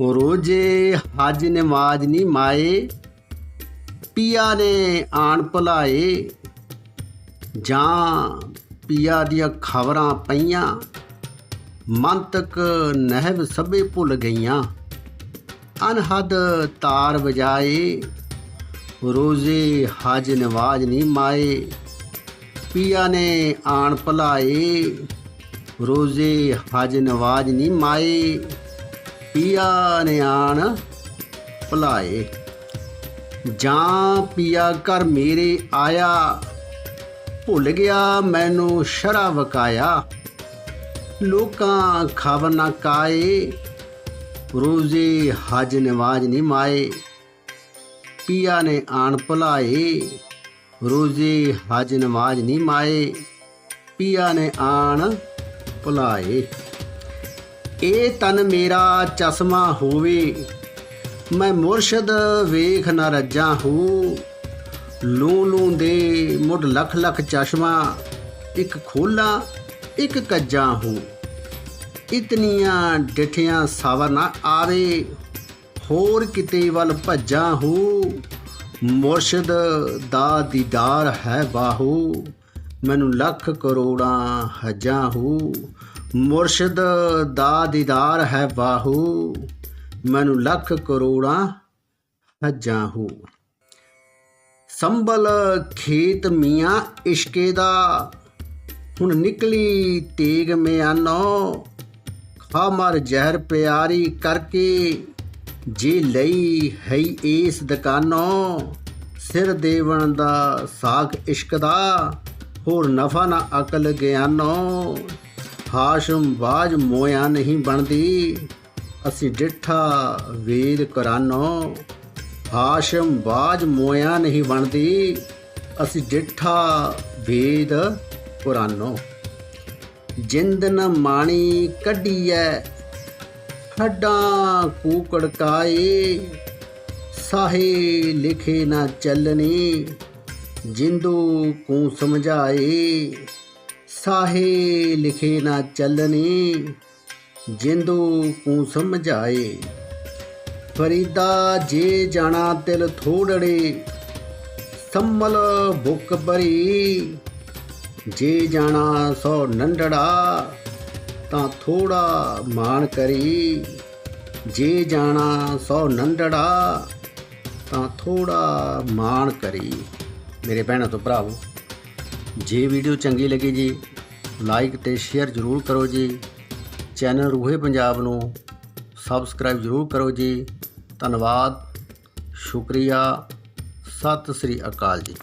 ਰੋਜੇ ਹਜ ਨਮਾਜ਼ ਨਹੀਂ ਮਾਏ, ਪੀਆ ਨੇ ਆਣ ਭੁਲਾਏ। ਜਾਂ ਪੀਆ ਦੀਆਂ ਖਬਰਾਂ ਪਈਆਂ, ਮੰਤਕ ਨਹਿਬ ਸਭੇ ਭੁੱਲ ਗਈਆਂ। ਅਨਹਦ ਤਾਰ ਵਜਾਏ, ਰੋਜ਼ੇ ਹਜ ਨਵਾਜ਼ ਨਹੀਂ ਮਾਏ। ਪੀਆ ਨੇ ਆਣ ਭਲਾਏ, ਰੋਜ਼ੇ ਹਜ ਨਵਾਜ਼ ਨਹੀਂ ਮਾਏ। ਪੀਆ ਨੇ ਆਣ ਭਲਾਏ। ਜਾਂ ਪੀਆ ਘਰ ਮੇਰੇ ਆਇਆ, ਭੁੱਲ ਗਿਆ ਮੈਨੂੰ ਸ਼ਰਾ ਵਕਾਇਆ। ਲੋਕਾਂ ਖਬਰ ਨਾ ਕਾਏ, ਰੋਜ਼ੇ ਹਜ ਨਵਾਜ਼ ਨਹੀਂ ਮਾਏ। ਪੀਆ ਨੇ ਆਣ ਭੁਲਾਏ, ਰੋਜ਼ੇ ਹਜ ਨਮਾਜ਼ ਨਹੀਂ ਮਾਏ। ਪੀਆ ਨੇ ਆਣ ਭੁਲਾਏ। ਇਹ ਤਨ ਮੇਰਾ ਚਸ਼ਮਾ ਹੋਵੇ, ਮੈਂ ਮੁਰਸ਼ਦ ਵੇਖ ਨਾ ਰੱਜਾਂ ਹੂੰ। ਲੂ ਲੂ ਦੇ ਮੁੱਢ ਲੱਖ ਲੱਖ ਚਸ਼ਮਾ, ਇੱਕ ਖੋਲਾ, ਇੱਕ ਕੱਜਾ ਹੂੰ। ਇਤਨੀਆਂ ਡਿਠਿਆਂ ਸਾਵਰ ਨਾ ਆਵੇ, ਹੋਰ ਕਿਤੇ ਵੱਲ ਭੱਜਾਂ ਹੂੰ। ਮੁਰਸ਼ਦ ਦਾ ਦੀਦਾਰ ਹੈ ਬਾਹੂ, ਮੈਨੂੰ ਲੱਖ ਕਰੋੜਾਂ ਹਜਾਂ ਹੂ। ਮੁਰਸ਼ਦ ਦਾ ਦੀਦਾਰ ਹੈ ਬਾਹੂ ਮੈਨੂੰ ਲੱਖ ਕਰੋੜਾਂ ਹਜਾਂ ਹੂ। ਸੰਭਲ ਖੇਤ ਮੀਆਂ ਇਸ਼ਕੇ ਦਾ, ਹੁਣ ਨਿਕਲੀ ਤੇਗ ਮਿਆਨੋ, ਖਾ ਮਰ ਜ਼ਹਿਰ ਪਿਆਰੀ ਕਰਕੇ, ਜੇ ਲਈ ਹੈ ਇਸ ਦੁਕਾਨੋਂ, ਸਿਰ ਦੇਵਣ ਦਾ ਸਾਖ ਇਸ਼ਕ ਦਾ, ਹੋਰ ਨਫਾ ਨਾ ਅਕਲ ਗਿਆਨੋ। ਹਾਸ਼ਮ ਬਾਜ ਮੋਇਆ ਨਹੀਂ ਬਣਦੀ। ਅਸੀਂ ਡਿੱਠਾ ਵੇਦ ਕੁਰਾਨੋ। ਹਾਸ਼ਮ ਬਾਜ ਮੋਇਆ ਨਹੀਂ ਬਣਦੀ। ਅਸੀਂ ਡਿੱਠਾ ਵੇਦ ਕੁਰਾਨੋ ਜਿੰਦ ਨ ਮਾਣੀ ਕੱਢੀਐ। ਹੱਡਾਂ ਕੂਕੜਕਾਏ ਸਾਹੇ ਲਿਖੇ ਨਾ ਚੱਲਣੀ। ਜਿੰਦੂ ਕੋ ਸਮਝਾਏ। ਸਾਹੇ ਲਿਖੇ ਨਾ ਚੱਲਣੀ, ਜਿੰਦੂ ਕੂ ਸਮਝਾਏ। ਫਰੀਦਾ ਜੇ ਜਾਣਾ ਤਿਲ ਥੋੜੜੇ, ਸੰਮਲ ਬੁੱਕ ਭਰੀ। ਜੇ ਜਾਣਾ ਸੋ ਨੰਡੜਾ, ਤਾਂ ਥੋੜਾ ਮਾਣ ਕਰੀ। ਜੇ ਜਾਣਾ ਸੋ ਨੰਡੜਾ, ਤਾਂ ਥੋੜਾ ਮਾਣ ਕਰੀ। ਮੇਰੇ ਭੈਣਾਂ ਤੋਂ ਭਰਾਵੋ ਜੇ ਵੀਡੀਓ ਚੰਗੀ ਲੱਗੀ ਜੀ ਲਾਈਕ ਤੇ ਸ਼ੇਅਰ ਜ਼ਰੂਰ ਕਰੋ ਜੀ। ਚੈਨਲ ਰੂਹੇ ਪੰਜਾਬ ਨੂੰ ਸਬਸਕ੍ਰਾਈਬ ਜ਼ਰੂਰ ਕਰੋ ਜੀ। ਧੰਨਵਾਦ। ਸ਼ੁਕਰੀਆ। ਸਤਿ ਸ੍ਰੀ ਅਕਾਲ ਜੀ।